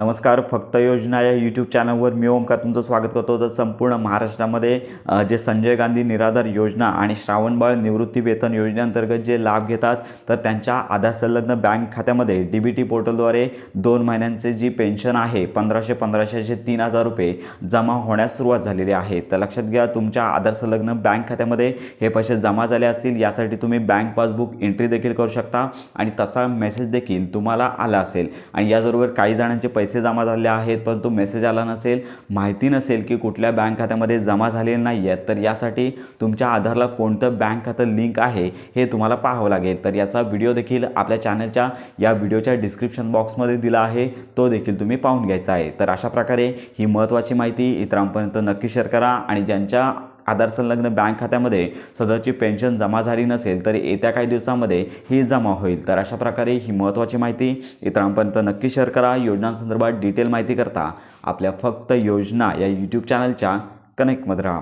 नमस्कार फक्त योजना या यूट्यूब चॅनलवर मी ओमकार तुमचं स्वागत करतो. तर संपूर्ण महाराष्ट्रामध्ये जे संजय गांधी निराधार योजना आणि श्रावणबाळ निवृत्ती वेतन योजनेअंतर्गत जे लाभ घेतात तर त्यांच्या आधार संलग्न बँक खात्यामध्ये डी बी टी पोर्टलद्वारे दोन महिन्यांचे जी पेन्शन आहे पंधराशे पंधराशेचे तीन हजार रुपये जमा होण्यास सुरुवात झालेली आहे. तर लक्षात घ्या तुमच्या आधार संलग्न बँक खात्यामध्ये हे पैसे जमा झाले असतील यासाठी तुम्ही बँक पासबुक एंट्री देखील करू शकता आणि तसा मेसेज देखील तुम्हाला आला असेल. आणि याचबरोबर काही जणांचे पैसे पैसे जमा झाले आहेत परंतु मेसेज आला नसेल माहिती नसेल की कुठल्या बँक खात्यामध्ये जमा झालेले नाही आहेत. तर यासाठी तुमच्या आधारला कोणतं बँक खातं लिंक आहे हे तुम्हाला पाहावं लागेल. तर याचा व्हिडिओ देखील आपल्या चॅनलच्या या व्हिडिओच्या डिस्क्रिप्शन बॉक्समध्ये दिला आहे. तो देखील तुम्ही पाहून घ्यायचा आहे. तर अशा प्रकारे ही महत्त्वाची माहिती इतरांपर्यंत नक्की शेअर करा आणि ज्यांच्या आधार संलग्न बँक खात्यामध्ये सदरची पेन्शन जमा झाली नसेल तर येत्या काही दिवसामध्ये ही जमा होईल. तर अशा प्रकारे ही महत्त्वाची माहिती इतरांपर्यंत नक्की शेअर करा. योजनांसंदर्भात डिटेल माहिती करता आपल्या फक्त योजना या यूट्यूब चॅनलच्या कनेक्टमध्ये राहा